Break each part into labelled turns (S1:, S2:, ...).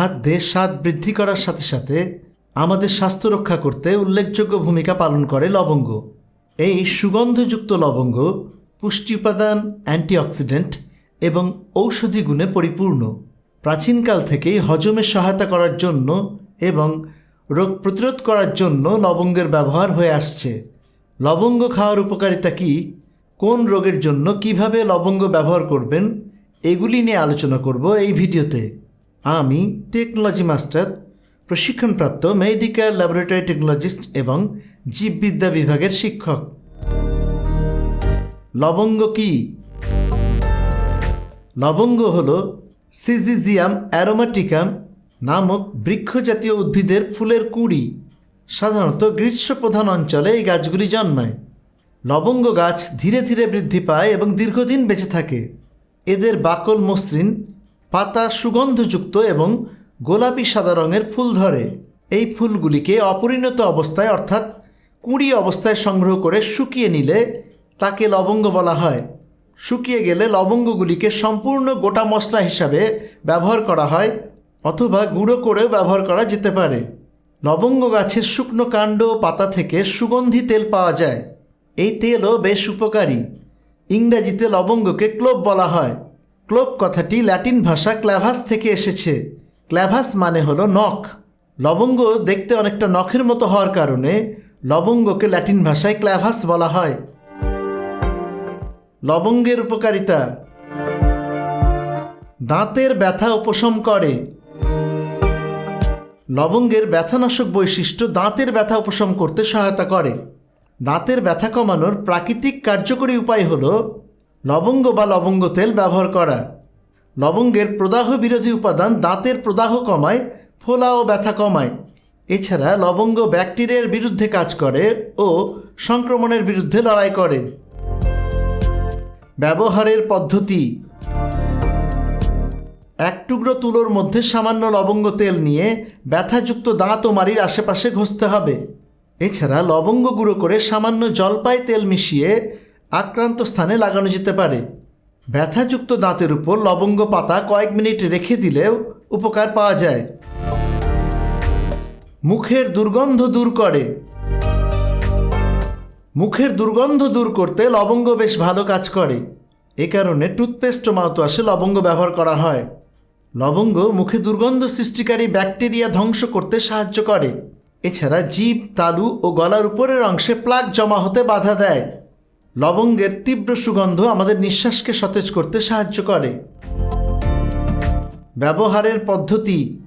S1: খাদ্যে স্বাদ বৃদ্ধি করার সাথে সাথে আমাদের স্বাস্থ্য রক্ষা করতে উল্লেখযোগ্য ভূমিকা পালন করে লবঙ্গ। এই সুগন্ধযুক্ত লবঙ্গ পুষ্টি উপাদান, অ্যান্টিঅক্সিডেন্ট এবং ঔষধি গুণে পরিপূর্ণ। প্রাচীনকাল থেকেই হজমে সহায়তা করার জন্য এবং রোগ প্রতিরোধ করার জন্য লবঙ্গের ব্যবহার হয়ে আসছে। লবঙ্গ খাওয়ার উপকারিতা কী? কোন রোগের জন্য কীভাবে লবঙ্গ ব্যবহার করবেন? এগুলি নিয়ে আলোচনা করব এই ভিডিওতে। আমি টেকনোলজি মাস্টার প্রশিক্ষণপ্রাপ্ত মেডিকেল ল্যাবরেটরি টেকনোলজিস্ট এবং জীববিদ্যা বিভাগের শিক্ষক। লবঙ্গ কি? লবঙ্গ হল সিজিজিয়াম অ্যারোমাটিকাম নামক বৃক্ষজাতীয় উদ্ভিদের ফুলের কুঁড়ি। সাধারণত গ্রীষ্মপ্রধান অঞ্চলে এই গাছগুলি জন্মায়। লবঙ্গ গাছ ধীরে ধীরে বৃদ্ধি পায় এবং দীর্ঘদিন বেঁচে থাকে। এদের বাকল মসৃণ পাতা সুগন্ধযুক্ত এবং গোলাপি সাদা রঙের ফুল ধরে। এই ফুলগুলিকে অপরিণত অবস্থায় অর্থাৎ কুঁড়ি অবস্থায় সংগ্রহ করে শুকিয়ে নিলে তাকে লবঙ্গ বলা হয়। শুকিয়ে গেলে লবঙ্গগুলিকে সম্পূর্ণ গোটা মশলা হিসাবে ব্যবহার করা হয় অথবা গুঁড়ো করেও ব্যবহার করা যেতে পারে। লবঙ্গ গাছের শুকনো কাণ্ড ও পাতা থেকে সুগন্ধি তেল পাওয়া যায়। এই তেলও বেশ উপকারী। ইংরাজিতে লবঙ্গকে ক্লোভ বলা হয়। ক্লোভ কথাটি ল্যাটিন ভাষা ক্ল্যাভাস থেকে এসেছে। ক্ল্যাভাস মানে হলো নখ। লবঙ্গ দেখতে অনেকটা নখের মতো হওয়ার কারণে লবঙ্গকে ল্যাটিন ভাষায় ক্ল্যাভাস বলা হয়। লবঙ্গের উপকারিতা। দাঁতের ব্যথা উপশম করে। লবঙ্গের ব্যথানাশক বৈশিষ্ট্য দাঁতের ব্যথা উপশম করতে সহায়তা করে। দাঁতের ব্যথা কমানোর প্রাকৃতিক কার্যকরী উপায় হল লবঙ্গ বা লবঙ্গ তেল ব্যবহার করা। লবঙ্গের প্রদাহ বিরোধী উপাদান দাঁতের প্রদাহ কমায়, ফোলা ও ব্যথা কমায়। এছাড়া লবঙ্গ ব্যাকটেরিয়ার বিরুদ্ধে কাজ করে ও সংক্রমণের বিরুদ্ধে লড়াই করে। ব্যবহারের পদ্ধতি। এক টুকরো তুলোর মধ্যে সামান্য লবঙ্গ তেল নিয়ে ব্যথাযুক্ত দাঁত ও মাড়ির আশেপাশে ঘষতে হবে। এছাড়া লবঙ্গ গুঁড়ো করে সামান্য জলপাই তেল মিশিয়ে আক্রান্ত স্থানে লাগানো যেতে পারে। ব্যথাযুক্ত দাঁতের উপর লবঙ্গ পাতা কয়েক মিনিট রেখে দিলেও উপকার পাওয়া যায়। মুখের দুর্গন্ধ দূর করে। মুখের দুর্গন্ধ দূর করতে লবঙ্গ বেশ ভালো কাজ করে। এ কারণে টুথপেস্ট ও মাউথওয়াশে লবঙ্গ ব্যবহার করা হয়। লবঙ্গ মুখে দুর্গন্ধ সৃষ্টিকারী ব্যাকটেরিয়া ধ্বংস করতে সাহায্য করে। এছাড়া জীব, তালু ও গলার উপরের অংশে প্লাক জমা হতে বাধা দেয়। লবঙ্গের তীব্র সুগন্ধ আমাদের নিঃশ্বাসকে সতেজ করতে সাহায্য করে। ব্যবহারের পদ্ধতি।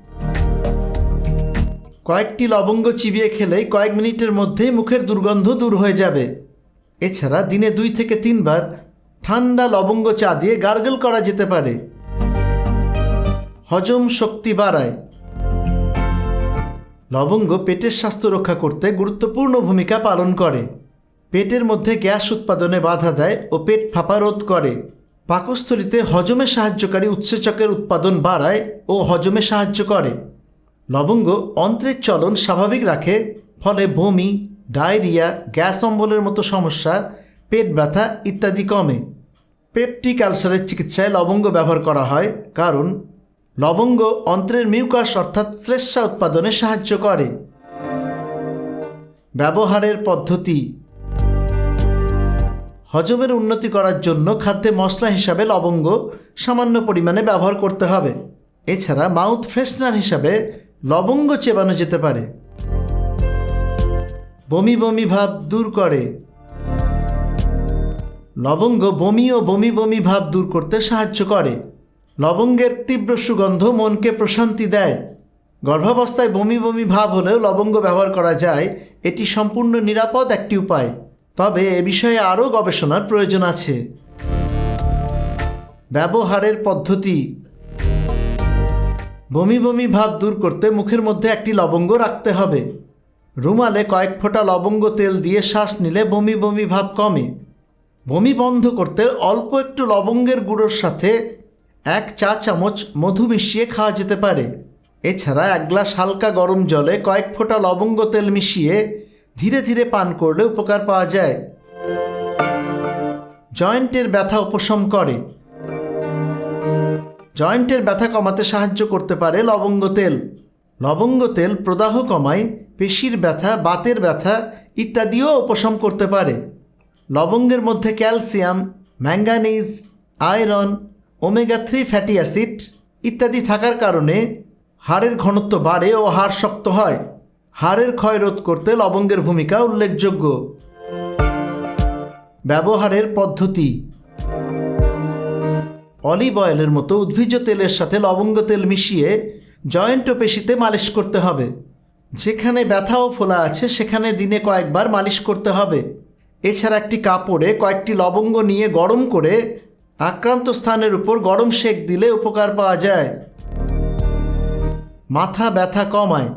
S1: কয়েকটি লবঙ্গ চিবিয়ে খেলেই কয়েক মিনিটের মধ্যেই মুখের দুর্গন্ধ দূর হয়ে যাবে। এছাড়া দিনে দুই থেকে তিনবার ঠান্ডা লবঙ্গ চা দিয়ে গার্গল করা যেতে পারে। হজম শক্তি বাড়ায়। লবঙ্গ পেটের স্বাস্থ্য রক্ষা করতে গুরুত্বপূর্ণ ভূমিকা পালন করে। পেটের মধ্যে গ্যাস উৎপাদনে বাধা দেয় ও পেট ফাঁপা রোধ করে। পাকস্থলিতে হজমে সাহায্যকারী উৎসেচকের উৎপাদন বাড়ায় ও হজমে সাহায্য করে। লবঙ্গ অন্ত্রের চলন স্বাভাবিক রাখে, ফলে বমি, ডায়রিয়া, গ্যাস অম্বলের মতো সমস্যা, পেট ব্যথা ইত্যাদি কমে। পেপটিক আলসারের চিকিৎসায় লবঙ্গ ব্যবহার করা হয় কারণ লবঙ্গ অন্ত্রের মিউকাস অর্থাৎ শ্লেষ্মা উৎপাদনে সাহায্য করে। ব্যবহারের পদ্ধতি হজমের উন্নতি করার জন্য খাদ্যে মশলা হিসাবে লবঙ্গ সামান্য পরিমাণে ব্যবহার করতে হবে। এছাড়া মাউথ ফ্রেশনার হিসাবে লবঙ্গ চেবানো যেতে পারে। বমি বমি ভাব দূর করে। লবঙ্গ বমি ও বমি বমি ভাব দূর করতে সাহায্য করে। লবঙ্গের তীব্র সুগন্ধ মনকে প্রশান্তি দেয়। গর্ভাবস্থায় বমি বমি ভাব হলেও লবঙ্গ ব্যবহার করা যায়, এটি সম্পূর্ণ নিরাপদ একটি উপায়। তবে এ বিষয়ে আরও গবেষণার প্রয়োজন আছে। ব্যবহারের পদ্ধতি। বমি বমি ভাব দূর করতে মুখের মধ্যে একটি লবঙ্গ রাখতে হবে। রুমালে কয়েক ফোঁটা লবঙ্গ তেল দিয়ে শ্বাস নিলে বমি বমি ভাব কমে। বমি বন্ধ করতে অল্প একটু লবঙ্গের গুঁড়োর সাথে এক চা চামচ মধু মিশিয়ে খাওয়া যেতে পারে। এছাড়া এক গ্লাস হালকা গরম জলে কয়েক ফোঁটা লবঙ্গ তেল মিশিয়ে ধীরে ধীরে পান করলে উপকার পাওয়া যায়। জয়েন্টের ব্যথা উপশম করে। জয়েন্টের ব্যথা কমাতে সাহায্য করতে পারে লবঙ্গ তেল। লবঙ্গ তেল প্রদাহ কমায়, পেশির ব্যথা, বাতের ব্যথা ইত্যাদিও উপশম করতে পারে। লবঙ্গের মধ্যে calcium, manganese, iron, omega three fatty acid ইত্যাদি থাকার কারণে হাড়ের ঘনত্ব বাড়ে ও হাড় শক্ত হয়। হাড়ের ক্ষয় রোধ করতে লবঙ্গের ভূমিকা উল্লেখযোগ্য। ব্যবহারের পদ্ধতি। অলিভ অয়েলের মতো উদ্ভিজ্জ তেলের সাথে লবঙ্গ তেল মিশিয়ে জয়েন্ট পেশিতে মালিশ করতে হবে। যেখানে ব্যথা ও ফোলা আছে, সেখানে দিনে কয়েকবার মালিশ করতে হবে। এছাড়া একটি কাপড়ে কয়েকটি লবঙ্গ নিয়ে গরম করে আক্রান্ত স্থানের উপর গরম সেক দিলে উপকার পাওয়া যায়। মাথা ব্যথা কমায়।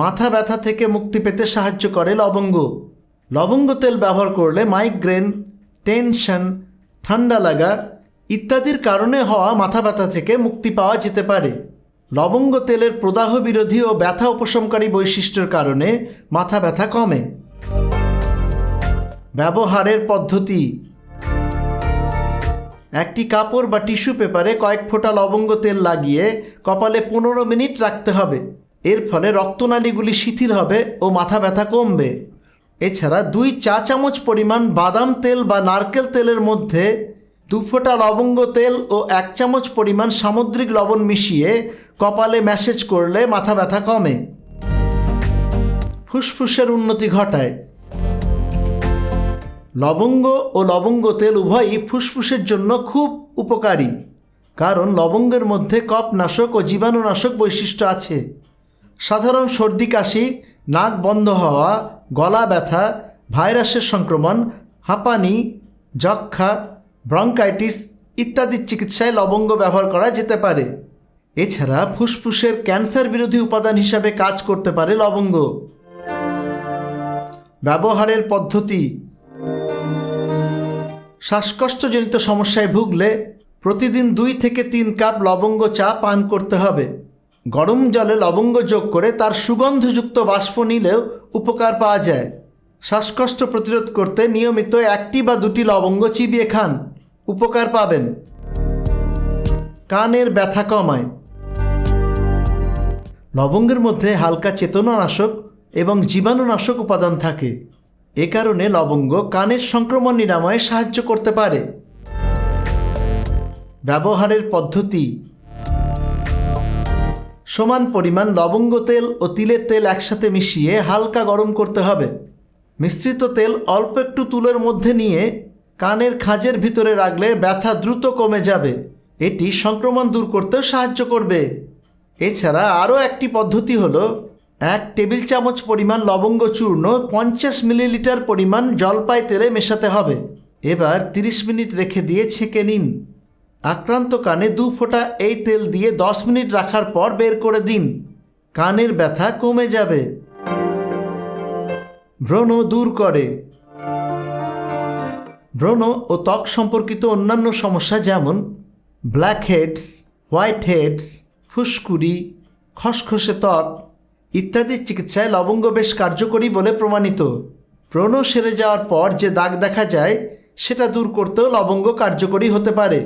S1: মাথা ব্যথা থেকে মুক্তি পেতে সাহায্য করে লবঙ্গ। লবঙ্গ তেল ব্যবহার করলে মাইগ্রেন, টেনশন, ঠান্ডা লাগা ইত্যাদির কারণে হওয়া মাথা ব্যথা থেকে মুক্তি পাওয়া যেতে পারে। লবঙ্গ তেলের প্রদাহ বিরোধী ও ব্যথা উপশমকারী বৈশিষ্ট্যের কারণে মাথা ব্যথা কমে। ব্যবহারের পদ্ধতি। একটি কাপড় বা টিস্যু পেপারে কয়েক ফোঁটা লবঙ্গ তেল লাগিয়ে কপালে পনেরো মিনিট রাখতে হবে। এর ফলে রক্তনালীগুলি শিথিল হবে ও মাথা ব্যথা কমবে। এছাড়া দুই চা চামচ পরিমাণ বাদাম তেল বা নারকেল তেলের মধ্যে দু ফোঁটা লবঙ্গ তেল ও এক চামচ পরিমাণ সামুদ্রিক লবণ মিশিয়ে কপালে ম্যাসেজ করলে মাথা ব্যথা কমে। ফুসফুসের উন্নতি ঘটায়। লবঙ্গ ও লবঙ্গ তেল উভয়ই ফুসফুসের জন্য খুব উপকারী, কারণ লবঙ্গের মধ্যে কপনাশক ও জীবাণুনাশক বৈশিষ্ট্য আছে। সাধারণ সর্দি, কাশি, নাক বন্ধ হওয়া, গলা ব্যথা, ভাইরাসের সংক্রমণ, হাঁপানি যক্ষা ব্রঙ্কাইটিস ইত্যাদির চিকিৎসায় লবঙ্গ ব্যবহার করা যেতে পারে। এছাড়া ফুসফুসের ক্যান্সার বিরোধী উপাদান হিসাবে কাজ করতে পারে লবঙ্গ। ব্যবহারের পদ্ধতি। শ্বাসকষ্টজনিত সমস্যায় ভুগলে প্রতিদিন দুই থেকে তিন কাপ লবঙ্গ চা পান করতে হবে। গরম জলে লবঙ্গ যোগ করে তার সুগন্ধযুক্ত বাষ্প নিলেও উপকার পাওয়া যায়। শ্বাসকষ্ট প্রতিরোধ করতে নিয়মিত একটি বা দুটি লবঙ্গ চিবিয়ে খান। উপকার পাবেন। কানের ব্যথা কমায়। লবঙ্গের মধ্যে হালকা চেতনানাশক এবং জীবাণুনাশক উপাদান থাকে। এ কারণে লবঙ্গ কানের সংক্রমণ নিরাময়ে সাহায্য করতে পারে। ব্যবহারের পদ্ধতি সমান পরিমাণ লবঙ্গ তেল ও তিলের তেল একসাথে মিশিয়ে হালকা গরম করতে হবে। মিশ্রিত তেল অল্প একটু তুলের মধ্যে নিয়ে কানের খাঁজের ভিতরে রাখলে ব্যথা দ্রুত কমে যাবে। এটি সংক্রমণ দূর করতেও সাহায্য করবে। এছাড়া আরও একটি পদ্ধতি হলো এক টেবিল চামচ পরিমাণ লবঙ্গ চূর্ণ পঞ্চাশ মিলিলিটার পরিমাণ জলপাই তেলে মেশাতে হবে। এবার 30 মিনিট রেখে দিয়ে ছেঁকে নিন। আক্রান্ত কানে দু ফোঁটা এই তেল দিয়ে 10 মিনিট রাখার পর বের করে দিন। কানের ব্যথা কমে যাবে। ব্রণ দূর করে। ব্রণ ও ত্বক সম্পর্কিত অন্যান্য সমস্যা যেমন ব্ল্যাক হেডস, হোয়াইট হেডস, ফুসকুড়ি, খসখসে ত্বক ইত্যাদির চিকিৎসায় লবঙ্গ বেশ কার্যকরী বলে প্রমাণিত। ব্রণ সেরে যাওয়ার পর যে দাগ দেখা যায়, সেটা দূর করতেও লবঙ্গ কার্যকরী হতে পারে।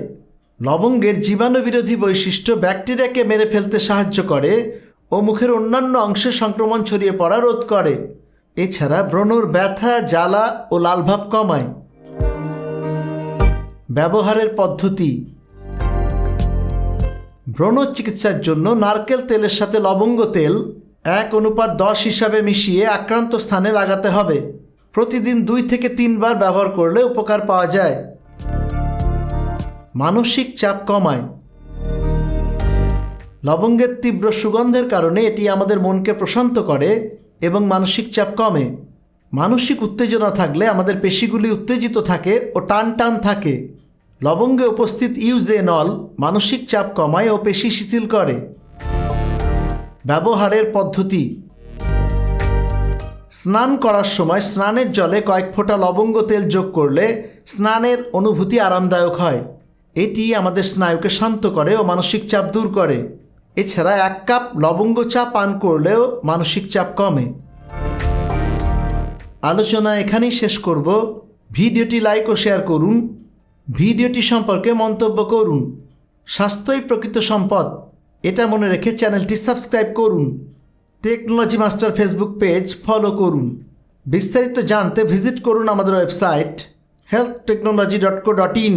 S1: লবঙ্গের জীবাণুবিরোধী বৈশিষ্ট্য ব্যাকটেরিয়াকে মেরে ফেলতে সাহায্য করে ও মুখের অন্যান্য অংশে সংক্রমণ ছড়িয়ে পড়া রোধ করে। এছাড়া ব্রণর ব্যথা, জ্বালা ও লালভাব কমায়। ব্যবহারের পদ্ধতি। ব্রণ চিকিৎসার জন্য নারকেল তেলের সাথে লবঙ্গ তেল এক অনুপাত দশ হিসাবে মিশিয়ে আক্রান্ত স্থানে লাগাতে হবে। প্রতিদিন দুই থেকে তিনবার ব্যবহার করলে উপকার পাওয়া যায়। মানসিক চাপ কমায়। লবঙ্গের তীব্র সুগন্ধের কারণে এটি আমাদের মনকে প্রশান্ত করে এবং মানসিক চাপ কমে। মানসিক উত্তেজনা থাকলে আমাদের পেশিগুলি উত্তেজিত থাকে ও টান টান থাকে। লবঙ্গে উপস্থিত ইউজেনল মানসিক চাপ কমায় ও পেশি শিথিল করে। ব্যবহারের পদ্ধতি। স্নান করার সময় স্নানের জলে কয়েক ফোঁটা লবঙ্গ তেল যোগ করলে স্নানের অনুভূতি আরামদায়ক হয়। এটি আমাদের স্নায়ুকে শান্ত করে ও মানসিক চাপ দূর করে। এছাড়া এক কাপ লবঙ্গ চা পান করলেও মানসিক চাপ কমে। আলোচনা এখানেই শেষ করব। ভিডিওটি লাইক ও শেয়ার করুন। ভিডিওটি সম্পর্কে মন্তব্য করুন। স্বাস্থ্যই প্রকৃত সম্পদ। এটা মনে রেখে চ্যানেলটি সাবস্ক্রাইব করুন। Technology master Facebook page follow করুন। বিস্তারিত জানতে ভিজিট করুন আমাদের website health technology dot co dot in